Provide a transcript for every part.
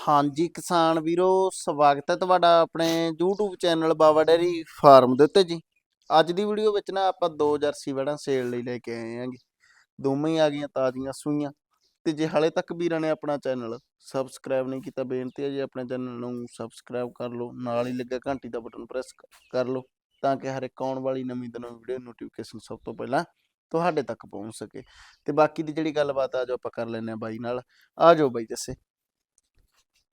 ਹਾਂਜੀ, ਕਿਸਾਨ ਵੀਰੋ, ਸਵਾਗਤ ਹੈ ਤੁਹਾਡਾ ਆਪਣੇ YouTube channel Baba dairy farm ਦੇ ਉੱਤੇ ਜੀ। ਅੱਜ ਦੀ ਵੀਡੀਓ ਵਿੱਚ ਨਾ ਆਪਾਂ ਦੋ ਜਰਸੀ ਵੜਾਂ ਸੇਲ ਲਈ ਲੈ ਕੇ ਆਏ ਆਂਗੇ ਦੋਵੇਂ ਹੀ ਆ ਗਈਆਂ ਤਾਜ਼ੀਆਂ ਸੂਈਆਂ। ਤੇ ਜੇ ਹਾਲੇ ਤੱਕ ਵੀਰਾਂ ਨੇ ਆਪਣਾ ਚੈਨਲ ਸਬਸਕ੍ਰਾਈਬ ਨਹੀਂ ਕੀਤਾ, ਬੇਨਤੀ ਹੈ ਜੀ ਆਪਣੇ ਚੈਨਲ ਨੂੰ ਸਬਸਕ੍ਰਾਈਬ ਕਰ ਲਓ। ਨਾਲ ਹੀ ਲੱਗਾ ਘੰਟੀ ਦਾ ਬਟਨ ਪ੍ਰੈਸ ਕਰ ਲਓ, ਤਾਂ ਕਿ ਹਰ ਇੱਕ ਆਉਣ ਵਾਲੀ ਨਵੀਂ ਤੋਂ ਨਵੀਂ ਵੀਡੀਓ ਨੋਟੀਫਿਕੇਸ਼ਨ ਸਭ ਤੋਂ ਪਹਿਲਾਂ ਤੁਹਾਡੇ ਤੱਕ ਪਹੁੰਚ ਸਕੇ। ਤੇ ਬਾਕੀ ਦੀ ਜਿਹੜੀ ਗੱਲਬਾਤ ਆ ਜੋ ਆਪਾਂ ਕਰ ਲੈਂਦੇ ਆ ਬਾਈ ਨਾਲ। ਆ ਜਾਓ ਬਾਈ ਦੱਸੇ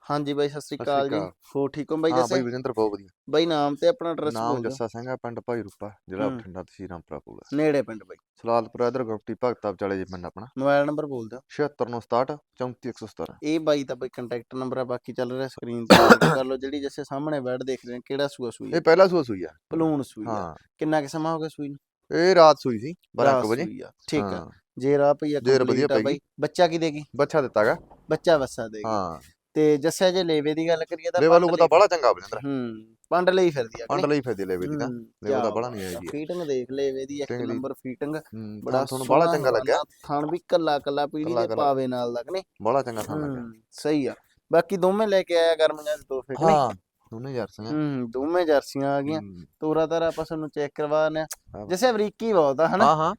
ਹਾਂਜੀ ਬਾਈ ਸਤਿ ਸ੍ਰੀ ਅਕਾਲ ਜੀ। ਹੋ ਠੀਕ ਹੋ ਬਾਈ ਹਾਂ ਜੱਸੇ? ਬਾਈ ਵਿਜੇਂਦਰ ਬਹੁਤ ਵਧੀਆ। ਬਾਈ ਨਾਮ ਤੇ ਆਪਣਾ ਐਡਰੈਸ ਨਾਮ ਬੋਲ ਜੱਸਾ ਸਿੰਘ ਆ ਪਿੰਡ ਭਾਈ ਰੂਪਾ ਜ਼ਿਲ੍ਹਾ ਹੂੰ। ਬਠਿੰਡਾ ਤਹਿਸੀਲ ਰਾਮਪੁਰਾ ਕੋਲ ਨੇੜੇ ਪਿੰਡ ਬਾਈ। ਸਲਾਲਪੁਰ ਇਧਰ ਗੁਪਤੀ ਭਗਤਾ ਵਿਚਾਲੇ ਜੀ ਪਿੰਡ ਆਪਣਾ। ਮੋਬਾਈਲ ਨੰਬਰ ਬੋਲ ਦਿਓ। 7667 34117 ਇਹ ਬਾਈ ਦਾ ਬਾਈ ਕੰਟੈਕਟ ਨੰਬਰ ਆ ਬਾਕੀ ਚੱਲ ਰਿਹਾ ਸਕਰੀਨ ਤੇ ਕਰ ਲਓ। ਜਿਹੜੀ ਜੱਸੇ ਸਾਹਮਣੇ ਬੈਠ ਦੇਖ ਰਹੇ ਕਿਹੜਾ ਸੂਆ ਸੂਈ ਇਹ ਪਹਿਲਾ ਸੂਆ ਸੂਈ ਆ। ਪਲੂਣ ਸੂਈ ਆ। ਹਾਂ। ਕਿੰਨਾ ਕਿ ਸਮਾਂ ਹੋ ਗਿਆ ਸੂਈ ਨੂੰ? ਇਹ ਰਾਤ ਸੂਈ ਸੀ 12 ਰਾਤ ਵਜੇ। ਠੀਕ ਆ। ਹਾਂ, ਜੇ ਰਾਹ ਪਈ ਆ ਜੇਰ ਵਧੀਆ ਪਈ। ਬੱਚਾ ਕੀ ਦੇਗੀ ਬੱਚਾ ਦਿੱਤਾਗਾ ਬੱਚਾ ਵਸਾ ਦੇਗੀ ਹਾਂ। ਤੇ ਜੱਸਿਆ ਜੇ ਲੇਵੇ ਦੀ ਗੱਲ ਕਰੀਏ ਤਾਂ ਲੈ ਵਾਲੂ ਪੰਡ ਪਤਾ ਬੜਾ ਚੰਗਾ ਵਿਜੇਂਦਰ ਲਈ- ਹੂੰ ਪੰਡ ਲਈ ਫਿਰਦੀ ਆ ਪੰਡ ਲਈ ਫਾਇਦੇ ਲੈਵੇ ਦੀ ਤਾਂ। ਹੂੰ, ਲੈ ਉਹਦਾ ਕਿਆ ਬੜਾ ਨਹੀਂ ਆਏਗੀ। ਫੀਟਿੰਗ ਦੇਖ ਲੇਵੇ ਦੀ ਇੱਕ ਦੀ। ਨੰਬਰ ਫੀਟਿੰਗ ਹੂੰ, ਬੜਾ ਤੁਹਾਨੂੰ ਬੜਾ ਚੰਗਾ ਲੱਗਿਆ। ਥਣ ਵੀ ਕੱਲਾ ਕੱਲਾ ਪੀੜੀ ਦੇ। ਪਾਵੇ ਨਾਲ ਲੱਗਨੇ ਬੜਾ ਚੰਗਾ ਥਾਂ ਲੱਗਿਆ। ਹੂੰ ਸਹੀ ਆ। ਬਾਕੀ ਦੋਵੇਂ ਲੈ ਕੇ ਆਇਆ ਗਰਮੀਆਂ ਦੇ ਦੋ ਫਿੱਟ ਨੇ ਹਾਂ ਦੋਨੇ ਯਾਰ ਸਿੰਘ ਹੂੰ ਦੋਵੇਂ ਜਰਸੀਆਂ ਆ ਗਈਆਂ। ਤੋਰਾ ਤਾਰਾ ਆਪਾਂ ਤੁਹਾਨੂੰ ਚੈੱਕ ਕਰਵਾਣੇ ਹਾਂ। ਜਿਵੇਂ ਅਮਰੀਕੀ ਬਹੁਤ ਆ ਹਨਾ? ਹਾਂ ਹਾਂ।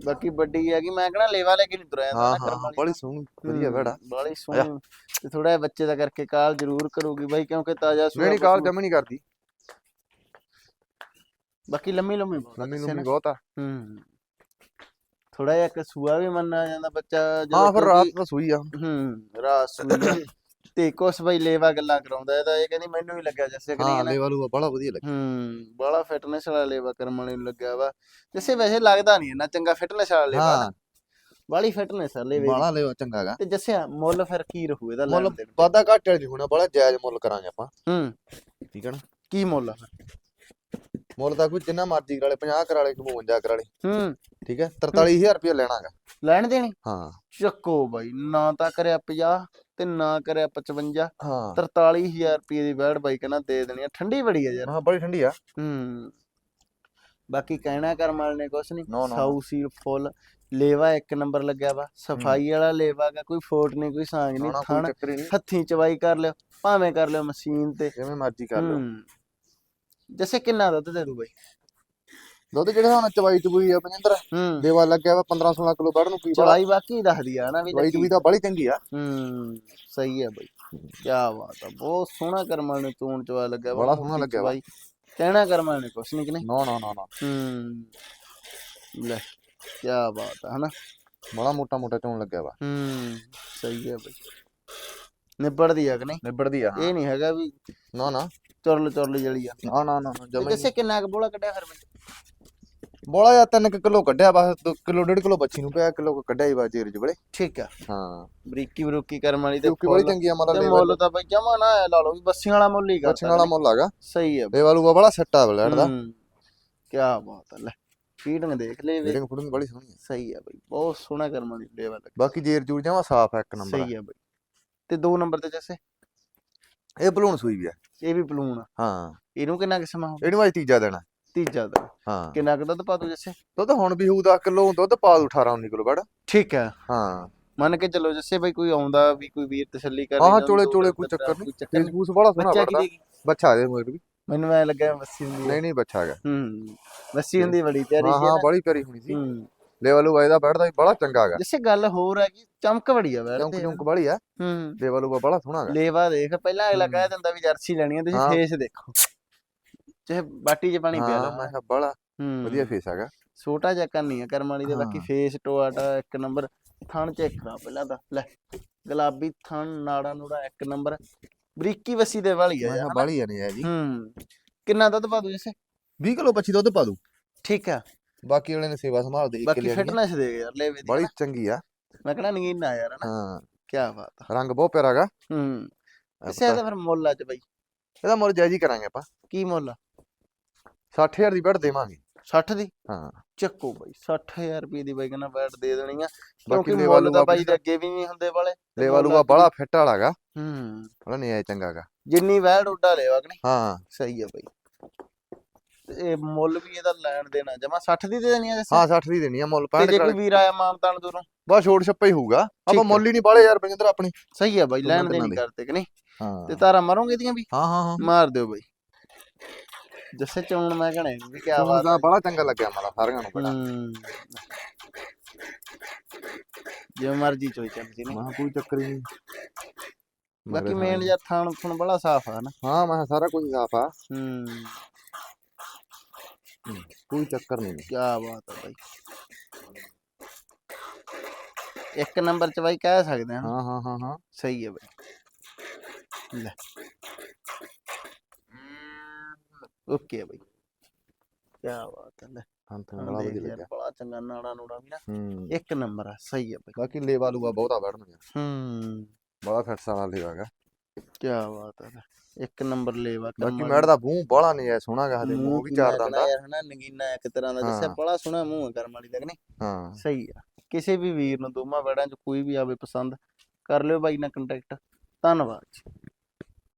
ਬਾਕੀ ਵੱਡੀ ਹੈਗੀ ਮੈਂ ਕਹਣਾ ਲੇਵਾ ਲੈ ਕੇ ਨਹੀਂ ਤੁਰਿਆ ਹਾਂ ਹਾਂ ਬੜੀ ਸੋਹਣੀ ਵਧੀਆ ਬੜਾ ਬੜੀ ਸੋਹਣੀ। ਤੇ ਥੋੜਾ ਬੱਚੇ ਦਾ ਕਰਕੇ ਕਾਲ ਜ਼ਰੂਰ ਕਰੂਗੀ ਬਾਈ ਕਿਉਂਕਿ ਤਾਜ਼ਾ ਸੂਆ ਨਹੀਂ ਕਾਲ ਜਮੀ ਨਹੀਂ ਕਰਦੀ। ਬਾਕੀ ਲੰਮੀ ਲੰਮੀ ਬਹੁਤ ਲੰਮੀ ਲੰਮੀ। ਬਹੁਤ ਆ। ਹੂੰ। ਥੋੜਾ ਜਿਹਾ ਇੱਕ ਸੂਆ ਵੀ ਮੰਨਿਆ ਜਾਂਦਾ ਬੱਚਾ ਹਾਂ ਫਿਰ ਰਾਤ ਨੂੰ ਸੂਈ ਆ। ਹੂੰ ਰਾਤ ਸੂਈ। ਤੇ ਕੁਛ ਬਈ ਲੇਵਾ ਗੱਲਾਂ ਕਰਾਉਂਦਾ ਇਹਦਾ ਇਹ ਕਹਿੰਦੀ ਮੈਨੂੰ ਵੀ ਲੱਗਿਆ ਜੈਸੇ ਹਾਂ ਨਹੀਂ ਲੈ ਵਾਲੂ ਬੜਾ ਵਧੀਆ ਲੱਗਿਆ। ਹੂੰ ਬੜਾ ਫਿਟਨੈਸ ਵਾਲਾ ਲੇਵਾ ਕਰਮ ਵਾਲੇ ਨੂੰ ਲੱਗਿਆ ਵਾ। ਜਿਸੇ ਵੈਸੇ ਲੱਗਦਾ ਨਹੀਂ ਇੰਨਾ ਚੰਗਾ ਫਿਟਨੈਸ ਵਾਲਾ ਲੇਵਾ ਹਾਂ। ਬਾਲੀ ਫਿਟਨੈਸ ਆ ਲੇਵੇ ਦੀ। ਬਾਲਾ ਲੈ ਚੰਗਾਗਾ ਤੇ ਜੱਸਿਆ ਮੁੱਲ ਫਿਰ ਕੀ ਰਹੂ ਇਹਦਾ ਮੁੱਲ ਦੇਣ ਵਾਦਾ ਘੱਟ ਵਾਲੀ ਹੋਣਾ ਬੜਾ ਜਾਇਜ਼ ਮੁੱਲ ਕਰਾਂਗੇ ਆਪਾਂ। ਹੂੰ। ਠੀਕ ਹੈ ਨਾ? ਕੀ ਮੁੱਲ ਆ ਮੁੱਲ ਤਾਂ ਕੋਈ ਜਿੰਨਾ ਮਰਜ਼ੀ ਕਰਾ ਲੇ 50 ਕਰਾ ਲੇ 52 ਕਰਾ ਲੇ। ਹੂੰ। ਠੀਕ ਹੈ 43000 ਰੁਪਏ ਲੈਣਾਗਾ ਲੈਣ ਦੇਣੀ? ਹਾਂ। ਚੱਕੋ ਬਾਈ ਨਾ ਤਾਂ ਕਰਿਆ 50 ਤੇ ਨਾ ਕਰਿਆ 55 ਹਾਂ। 43000 ਰੁਪਏ ਦੀ ਬੈੜ ਬਾਈ ਕਹਿੰਦਾ ਦੇ ਦੇਣੀ ਆ। ਠੰਡੀ ਬੜੀ ਆ ਯਾਰ। ਹਾਂ ਬੜੀ ਠੰਡੀ ਆ। ਹੂੰ। ਬਾਕੀ ਕਹਿਣਾ ਕਰਮ ਵਾਲੇ ਨੇ ਕੁਛ ਨਹੀਂ. ਸਾਊ ਸੀਲ ਫੁੱਲ। ਲੇਵਾ ਇੱਕ ਨੰਬਰ ਲੱਗਿਆ ਵਾ। ਸਫ਼ਾਈ ਵਾਲਾ ਲੇਵਾ ਗਾ ਕੋਈ ਫੋਟ ਨਹੀਂ ਕੋਈ ਸਾਂਗ ਨਹੀਂ ਥਣ ਹੱਥੀਂ ਚਵਾਈ ਕਰ ਲਿਓ ਭਾਵੇਂ ਕਰ ਲਿਓ ਮਸ਼ੀਨ ਤੇ। ਜਿਵੇਂ ਮਰਜ਼ੀ ਕਰ ਲਓ। ਜੈਸੇ ਕਿੰਨਾ ਦੁੱਧ ਦੇ ਦੂ ਬਾਈ? ਦੁੱਧ ਜਿਹੜੇ ਹੁਣ ਚਵਾਈ ਚਬੂਈ ਆ ਹੂੰ। ਦੇਵਾ ਲੱਗਿਆ ਵਾ 15 16 ਕਿਲੋ ਬੜ ਨੂੰ ਕੀ ਬੜਾ ਚਵਾਈ ਬਾਕੀ ਦੱਸਦੀ ਆ ਨਾ ਵੀ ਚਵਾਈ। ਚਬੂਈ ਤਾਂ ਬੜੀ ਚੰਗੀ ਆ। ਹੂੰ ਸਹੀ ਹੈ ਬਾਈ। ਕੀ ਬਾਤ ਆ ਬਹੁਤ ਸੋਹਣਾ ਕਰਮਾਂ ਨੇ ਚੂਣ ਚਵਾ ਲੱਗਿਆ ਬੜਾ ਸੋਹਣਾ ਮੋਟੀ ਲੱਗਿਆ। ਚਵਾਈ। ਕਹਿਣਾ ਕਰਮਾਂ ਨੇ ਕੁਛ ਨਹੀਂ ਕਿ ਨਹੀਂ? ਨਾ ਨਾ ਨਾ ਨਾ। ਹੂੰ ਲੈ ਕੀ ਬਾਤ ਆ ਹਨਾ? ਬੜਾ ਮੋਟਾ ਮੋਟਾ ਚੋਣ ਲੱਗਿਆ ਵਾ। ਹੂੰ ਸਹੀ ਹੈ ਬਾਈ। ਨਿਬੜਦੀ ਆ ਕਿ ਨਹੀਂ? ਨਿਬੜਦੀ ਆ ਇਹ ਨਹੀਂ ਹੈਗਾ ਵੀ ਨਾ ਨਾ। ਚੁਰਲ ਚੁਰਲ ਜਲੀ ਆ ਨਾ ਨਾ ਨਾ ਜਮੇ ਜੈਸੇ ਕਿੰਨਾ ਕੁ ਬੋਲਾ ਕੱਢਿਆ ਫਿਰ ਬਾਈ ਬੋਲਾ ਜਾਂ 3 ਕਿਲੋ ਕੱਢਿਆ ਬਸ ਕਿਲੋ ਡੇਢ ਕਿਲੋ ਬੱਚੀ ਨੂੰ ਪਿਆ ਕਿਲੋ ਕੱਢਿਆ ਹੀ ਬਾ ਜੇਰ ਜਬਲੇ ਠੀਕ ਆ। ਹਾਂ। ਬਰੀਕੀ ਬਰੀਕੀ ਕਰਮ ਵਾਲੀ ਤੇ ਕਿਉਂਕਿ ਬੜੀ ਚੰਗੀ ਆ ਮਤਲਬ ਤੇ ਲੈਵਲ ਮੁੱਲ ਤਾਂ। ਬਾਈ ਜਮਾ ਨਾ ਆਇਆ ਲਾ ਲਓ ਵੀ ਬੱਸੀਆਂ ਵਾਲਾ ਮੁੱਲ ਹੀ ਕਰਤਾ ਬੱਚਣ ਵਾਲਾ ਮੁੱਲ ਹੈਗਾ। ਸਹੀ ਹੈ ਦੇਵਾਲੂ ਬੜਾ ਸੱਟਾ ਬਲੈਡ ਦਾ। ਕੀ ਬਾਤ ਹੈ ਲੈ। ਫੀਡਿੰਗ ਦੇਖ ਲੈ ਵੇ। ਫੀਡਿੰਗ ਫੂਡਿੰਗ ਬੜੀ ਸੋਹਣੀ ਆ। ਸਹੀ ਹੈ ਬਾਈ ਬਹੁਤ ਸੋਹਣਾ ਕਰਮਾਂ ਦੀ ਲੇਵਾ ਲੱਗ। ਬਾਕੀ ਜੇਰ ਜੂਰ ਜਮਾ ਸਾਫ਼ ਆ ਇੱਕ ਨੰਬਰ ਸਹੀ ਹੈ ਬਾਈ। ਤੇ ਦੋ ਨੰਬਰ ਤੇ ਜੈਸੇ? ਇਹ ਬਲੂਣ ਸੂਈ ਵੀ ਆ। ਇਹ ਵੀ ਆ। ਹਾਂ। ਇਹਨੂੰ ਕਿੰਨਾ ਕਿ ਸਮਾਂ ਹੋ? ਇਹਨੂੰ ਅੱਜ ਤੀਜਾ ਦੇਣਾ ਤੀਜਾ ਦਾ ਹਾਂ। ਕਿੰਨਾ ਕੁ ਦੁੱਧ ਪਾ ਦੂ ਜੈਸੇ? ਦੁੱਧ ਹੁਣ ਵੀ ਹੋਊ 10 ਕਿਲੋ ਦੁੱਧ ਪਾ ਦੂ 18 19 ਕਿਲੋ ਬੜ। ਠੀਕ ਹੈ। ਹਾਂ। ਮੰਨ ਕੇ ਚੱਲੋ ਜੈਸੇ ਬਾਈ ਕੋਈ ਆਉਂਦਾ ਵੀ ਕੋਈ ਵੀਰ ਤਸੱਲੀ ਕਰ ਹਾਂ, ਚੋਲੇ- ਚੋਲੇ ਕੋਈ ਚੱਕਰ ਨਹੀਂ ਫੂਸ ਬੜਾ ਸੋਹਣਾ ਬੱਚਾ ਕੀ ਵੜਦਾ ਦੇਗੀ ਬੱਚਾ ਦੇ ਮੋਰ ਵੀ। ਮੈਨੂੰ ਐ ਲੱਗਿਆ ਵੱਸੀ ਹੁੰਦੀ ਨਹੀਂ ਨਹੀਂ ਬੱਚਾ ਹੈਗਾ। ਹੂੰ ਵੱਸੀ ਹੁੰਦੀ ਬੜੀ ਪਿਆਰੀ ਹਾਂ ਸੀ ਹਾਂ ਬੜੀ ਪਿਆਰੀ ਹੋਣੀ ਸੀ। ਹੂੰ। ਲੈਵਲ ਵਾਈ ਦਾ ਬੈਠਦਾ ਵੀ ਬੜਾ ਚੰਗਾ ਹੈਗਾ। ਜੈਸੇ ਗੱਲ ਹੋਰ ਹੈ ਕਿ ਚਮਕ ਬੜੀ ਆ ਬੈਠਦੇ ਚੌਂਕ ਬੜੀ ਆ ਹੂੰ। ਲੈਵਲ ਵਾ ਬੜਾ ਸੋਹਣਾ ਹੈਗਾ। ਲੇਵਾ ਦੇਖ ਪਹਿਲਾਂ ਅਗਲਾ। ਕਹਿ ਦਿੰਦਾ ਵੀ ਜਰਸੀ ਲੈਣੀ ਹੈ ਤੁਸੀਂ। ਫੇਸ ਦੇਖੋ। ਚਾਹੇ ਬਾਟੀ 'ਚ ਪਾਣੀ ਪਿਆ ਹਾਂ ਮੈਂ ਕਿਹਾ ਹੂੰ। ਵਧੀਆ ਫੇਸ ਹੈਗਾ। ਛੋਟਾ ਜਿਹਾ ਕੰਨੀ ਆ ਕਰਮ ਵਾਲੀ ਦੇ ਬਾਕੀ ਹਾਂ। ਫੇਸ ਟੋਆਟਾ ਇੱਕ ਨੰਬਰ ਥਣ ਚੈੱਕ ਕਰਾ ਪਹਿਲਾਂ ਤਾਂ। ਲੈ ਗੁਲਾਬੀ ਥਣ ਨਾੜਾ ਨੂੜਾ ਇੱਕ ਨੰਬਰ ਬਰੀਕੀ ਵਸੀ ਦੇ ਵਾਲੀ ਆ ਕਿਹਾ ਯਾਰ। ਬਾਲੀ ਆ ਨਹੀਂ ਹੈਗੀ ਹੂੰ। ਕਿੰਨਾ ਦੁੱਧ ਪਾ ਦੂ ਇਸੇ? 20 ਕਿਲੋ ਬੱਚੀ ਦੁੱਧ ਪਾ ਦੂ। ਠੀਕ ਆ। ਬਾਕੀ ਵਾਲੇ ਨੇ ਸੇਵਾ ਸੰਭਾਲਦੇ ਇੱਕ ਬਾਕੀ ਫਿਟਨੈਸ ਦੇ ਯਾਰ ਲੈਵੇ ਦੀ ਬੜੀ ਹਨਾ। ਚੰਗੀ ਆ। ਮੈਂ ਕਹਣਾ ਨਗੀਨਾ ਯਾਰ ਹਨਾ। ਹਾਂ। ਕੀ ਬਾਤ ਆ। ਰੰਗ ਬਹੁਤ ਪਿਆਰਾ ਹੈਗਾ। ਹੂੰ। ਇਸੇ ਦਾ ਫਿਰ ਮੁੱਲ ਅੱਜ ਬਈ। ਇਹਦਾ ਮੁੱਲ ਜਾਇਜ਼ ਹੀ ਕਰਾਂਗੇ ਆਪਾਂ। ਕੀ ਮੁੱਲ 60000 ਦੀ ਬੈਠ ਦੇਵਾਂਗੇ। 60 ਦੀ? ਹਾਂ। ਚੱਕੋ ਬਾਈ 60000 ਰੁਪਏ ਦੀ ਬਾਈ ਕਹਿੰਦਾ ਬੈਟ ਦੇ ਦੇਣੀ ਆ। ਕਿਉਂਕਿ ਲੇਵਾ ਮੁੱਲ ਲੂਆ ਬਾਈ ਦੇ ਅੱਗੇ ਵੀ ਨਹੀਂ ਹੁੰਦੇ ਵਾਲੇ। ਤੇ ਲੈਵਲ ਮੁੱਲ ਵਾ ਅੱਗੇ- ਬੜਾ ਫਿੱਟ ਵਾਲਾ ਹੈਗਾ ਹੂੰ। ਬੜਾ ਨਹੀਂ ਆਇਆ ਚੰਗਾ ਹੈਗਾ ਜਿੰਨੀ ਵੈੜ ਉੱਡਾ ਲਿਆ ਕਿ ਨਹੀਂ? ਹਾਂ। ਸਹੀ ਆ ਬਾਈ। ਇਹ ਮੁੱਲ ਵੀ ਇਹਦਾ ਲੈਣ ਦੇਣਾ ਜਮਾ 60 ਦੀ ਦੇ ਦੇਣੀ ਆ ਹਾਂ 60 ਦੀ ਦੇਣੀ ਆ ਮੁੱਲ ਤੇ 65 ਜੇ ਕੋਈ ਵੀਰ ਆਇਆ ਮਾਨਤਾਨ ਦੂਰੋਂ? ਬਸ ਛੋੜ ਛੱਪਾ ਹੀ ਹੋਊਗਾ। ਆਪਾਂ। ਮੁੱਲ ਹੀ ਨਹੀਂ ਬਾਲੇ ਯਾਰ ਬਜਿੰਦਰ ਆਪਣੀ। ਸਹੀ ਆ ਬਾਈ ਲੈਣ ਦੇਣੀ ਦੀ। ਕਰਦੇ ਕਿ ਨਹੀਂ? ਹਾਂ। ਤੇ ਤਾਰਾ ਮਾਰੋਗੇ ਦੀਆਂ ਵੀ? ਹਾਂ ਹਾਂ ਹਾਂ। ਮਾਰ ਦਿਓ ਬਾਈ। ਜੱਸੇ ਚੌਣ ਮੈਂ ਕਹਣਾ ਵੀ ਕੀ ਬਾਤ ਦਾ ਬੜਾ ਚੰਗਾ ਲੱਗਿਆ ਮਾਲਾ ਸਾਰਿਆਂ ਨੂੰ ਬੜਾ ਹੂੰ। ਜੋ ਮਰਜ਼ੀ ਚੋਈ ਚੱਲਦੀ ਨਹੀਂ ਮਾਂ ਕੋਈ ਚੱਕਰ ਹੀ ਨਹੀਂ। ਬਾਕੀ ਮੇਨ ਜਾਂ। ਥਾਣ ਥਣ ਬੜਾ ਸਾਫ਼ ਆ ਨਾ। ਹਾਂ ਮੈਂ ਕਿਹਾ ਸਾਰਾ ਕੁਝ ਸਾਫ਼ ਆ। ਹੂੰ। ਕੋਈ ਚੱਕਰ ਨਹੀਂ। ਕੀ ਬਾਤ ਆ ਬਾਈ। ਇੱਕ ਨੰਬਰ ਚ ਬਾਈ ਕਹਿ ਸਕਦੇ ਹਾਂ ਹਾਂ ਹਾਂ ਹਾਂ ਹਾਂ। ਸਹੀ ਹੈ ਬਾਈ। ਲੈ। ਓਕੇ ਬਾਈ। ਕੀ ਬਾਤ ਹੈ ਲੈ। ਹਾਂ ਤਾਂ ਬੜਾ ਵਧੀਆ ਲੱਗਿਆ। ਬੜਾ ਚੰਗਾ ਨਾੜਾ ਨੂੜਾ ਵੀ ਨਾ। ਹੂੰ। ਇੱਕ ਨੰਬਰ ਆ ਸਹੀ ਹੈ ਬਾਈ। ਬਾਕੀ ਲੇਵਾ ਲੂਆ ਬਹੁਤਾ ਵੜਨਗੇ। ਹੂੰ। ਬੜਾ ਫਿੱਟ ਵਾਲਾ ਲੇਵਾ ਹੈਗਾ ਕੀ ਬਾਤ ਹੈ। ਇੱਕ ਨੰਬਰ ਲੈਵਾ ਬਾਕੀ ਮੈੜ ਦਾ ਮੂੰਹ ਬੜਾ ਨਹੀਂ ਐ ਸੋਹਣਾ ਗਾ ਹਲੇ ਮੂੰਹ ਵੀ ਚਾਰ ਦੰਦਾ ਯਾਰ ਹਨਾ ਨਗੀਨਾ ਇੱਕ ਤਰ੍ਹਾਂ ਦਾ ਹਾਂ। ਬੜਾ ਸੋਹਣਾ ਮੂੰਹ ਹੈ ਕਰਮ ਵਾਲੀ ਦਾ ਨਹੀਂ? ਹਾਂ। ਸਹੀ ਆ। ਕਿਸੇ ਵੀ ਵੀਰ ਨੂੰ ਦੋਵਾਂ ਵੜਾਂ ਚ ਕੋਈ ਵੀ ਆਵੇ ਪਸੰਦ ਕਰ ਲਿਓ ਬਾਈ ਨਾਲ ਕੰਟੈਕਟ ਧੰਨਵਾਦ ਜੀ।